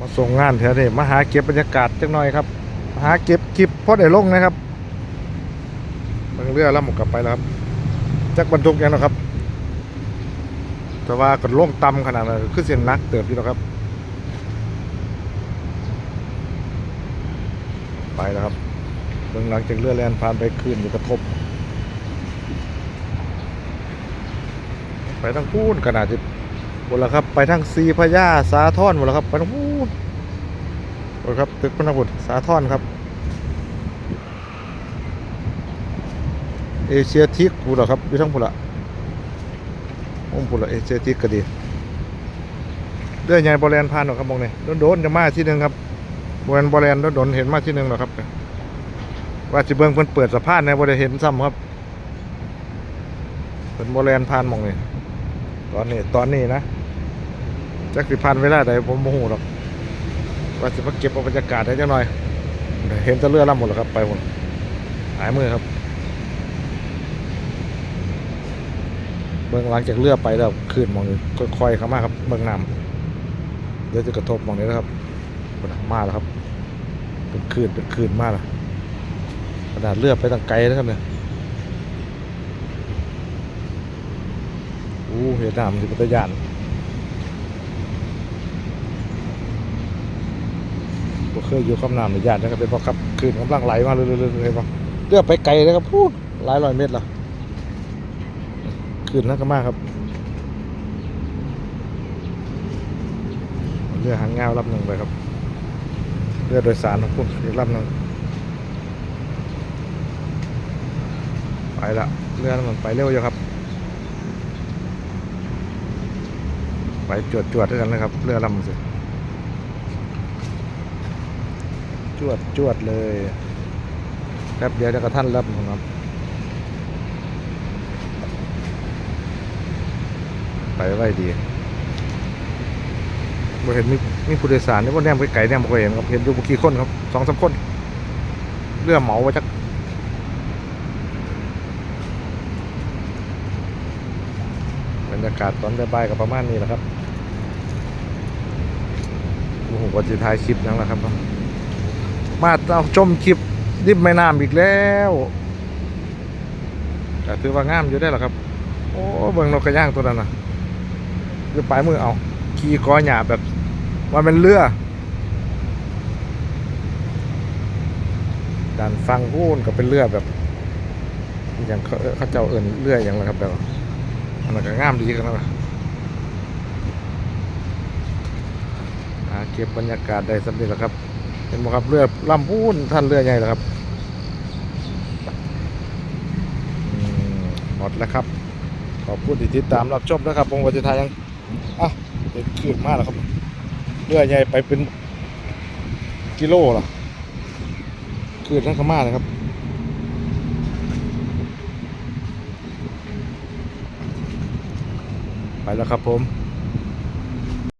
มาส่งงานแถวนี้มาหาเก็บบรรยากาศจักหน่อยครับาหาเก็บคลิปพอได้ลงนะครับบางเรือแล้วหมดกลับไปแล้วครับจักบรรทุกยังนะครับ แต่ว่าก็ลงต่ำขนาดนั้นคือเส้นนักเติบอยู่แล้วครับ ไปแล้วครับเบื้องหลังจากเรือแลนผ่านไปคืนอยู่กระทบ ไปทางพูนขนาดจะหมดแล้วครับ ไปทางซีพญาสาทรหมดแล้วครับไปทางพู นหมดครับตึกพนักบุตรสาทรครับ เอเชียทิกพูดหรอครับอยู่ทั้งพูดละองพูดละเอเชียทิกก็ดีเรื่องใหญ่บอลแลนผ่านหรอกครับมองเนี่ยโดนๆจะมาที่หนึ่งครับบอลบอลแลนโดนเห็นมาที่หนึ่งหรอกครับว่าจิเบิ้งเพิ่นเปิดสะพานในบริเห็นซ้ำครับเป็นบอลแลนผ่านมองนี่ตอนนี้ตอนนี้นะจักสิพันเวลาใดผมโมโหหรอก ว่าจะมาเก็บเอาบรรยากาศได้จังหน่อย เห็นแตะเรือล่ำหมดแล้วครับ ไปหมดหายมือครับ เบื้องหลังจากเรือไปแล้วขึ้นมองนี้ค่อยๆเข้ามาครับเบื้องน้ำเดี๋ยวจะกระทบมองนี้นะครับพุ่นน่ะมาแล้วครับ เป็นคืนเป็นคืนมากแล้วขนาดเรือไปตั้งไกลนะครับเนี่ยอู้เห็นน้ำสิปัตยาน บ่เคยอยู่คำน้ำในยานนะครับเป็นเพราะครับคืนกำลังไหลมาเรื่อยๆเห็นปะเรือไปไกลเลยครับพูดหลายร้อยเมตรแล้วขึ้นแล้วก็มากครับเรือหางเงาลำหนึ่งไปครับเรือโดยสารของคุณอีกลำหนึ่งไปละเรือมันไปเร็วอยู่ครับ ไปจวดจวดๆด้วยกันนะครับ เรือลำสิ จวดจวดๆเลยแป๊บเดียวจะกระท่านรับครับไปไว้ดีบ่เห็นมีมีผู้โดยสารนี่ว่แนมไปไกลแนมบ่เคยเห็นครับเห็นอยู่บ่กี่คนครับสองสามคน เรือเหมาไว้จักบรรยากาศตอนบ่ายๆก็ประมาณนี้แหละครับโอ้โหก็จะถ่ายคลิปนั่นแหละครับ มาเอาชมคลิปริมแม่น้ำอีกแล้วแต่ถือว่างามอยู่ได้หรอครับ โอ้เบิ่งนกกระย่างตัวนั้นนะคือปลายมือเอาขี่คอหยาแบบว่าเป็นเรือดันฟังพูนก็เป็นเรือแบบ อย่างเขาเขาเจ้าเอินเรืออย่างไรครับแบบอันนั้นก็งามดีกันนะอ่าเก็บบรรยากาศได้สำเร็จแล้วครับ เห็นไหมครับเรือลำพูนท่านเรือใหญ่แล้วครับหมดแล้วครับ ขอบคุณที่ติดตามรับชมนะครับผมวัชไทยยังอะเด็กขึ้นมากแล้วครับเรือใหญ่ไปเป็นกิโลละขึ้นทั้งขม่าเลยครับไปแล้วครับผม